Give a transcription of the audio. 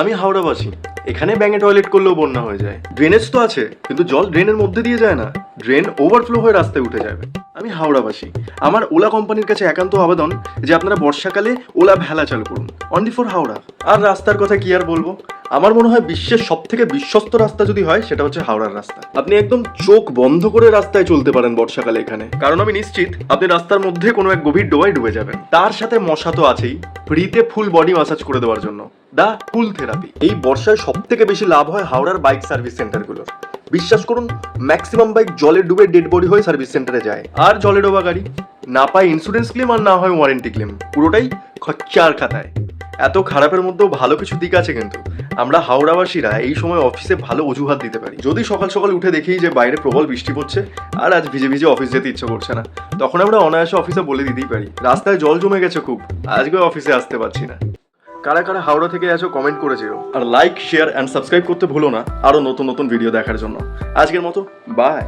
আমি হাওড়াবাসী। এখানে ব্যাঙে টয়লেট করলেও বন্যা হয়ে যায়। ড্রেনেজ তো আছে, কিন্তু জল ড্রেনের মধ্যে দিয়ে যায় না। ড্রেন ওভারফ্লো হয়ে রাস্তায় উঠে যাবে। আমি হাওড়াবাসী। আমার ওলা কোম্পানির কাছে একান্ত আবেদন যে আপনারা বর্ষাকালে ওলা ভেলা চালু করুন। Only for Howrah. আর রাস্তার কথা কি আর বলব? আমার মনে হয় বিশ্বের সব থেকে বিশ্বস্ত রাস্তা যদি হয়, সেটা হচ্ছে হাওড়ার রাস্তা। আপনি একদম চোখ বন্ধ করে রাস্তায় চলতে পারেন বর্ষাকালে এখানে। কারণ আমি নিশ্চিত আপনি রাস্তার মধ্যে কোনো এক গভীর ডোবায় ডুবে যাবেন। তার সাথে মশা তো আছেই। ফ্রিতে ফুল বডি মাসাজ করে দেওয়ার জন্য। দা ফুল থেরাপি এই বর্ষায় সব থেকে বেশি লাভ হয় হাওড়ার বাইক সার্ভিস সেন্টারগুলোর বিশ্বাস করুন ম্যাক্সিমাম বাইক জলে ডুবে ডেড বডি হয়ে সার্ভিস সেন্টারে যায়। আর জলে ডোবা গাড়ি। না পায় ইন্স্যুরেন্স ক্লেম আর না হয় ওয়ারেন্টি ক্লেম পুরোটাই খরচার খাতায়। এত খারাপের মধ্যেও ভালো কিছু দিক আছে কিন্তু। আমরা হাওড়াবাসীরা এই সময় অফিসে ভালো অজুহাত দিতে পারি। যদি সকাল সকাল উঠে দেখি যে বাইরে প্রবল বৃষ্টি পড়ছে, আর আজ ভিজে ভিজে অফিস যেতে ইচ্ছে করছে না, তখন আমরা অনায়াসে অফিসে বলে দিতেই পারি। রাস্তায় জল জমে গেছে খুব। আজকে অফিসে আসতে পারছি না। কারা কারা হাওড়া থেকে আছো কমেন্ট করে আর লাইক শেয়ার অ্যান্ড সাবস্ক্রাইব করতে ভুলো না, আরও নতুন নতুন ভিডিও দেখার জন্য। আজকের মতো বাই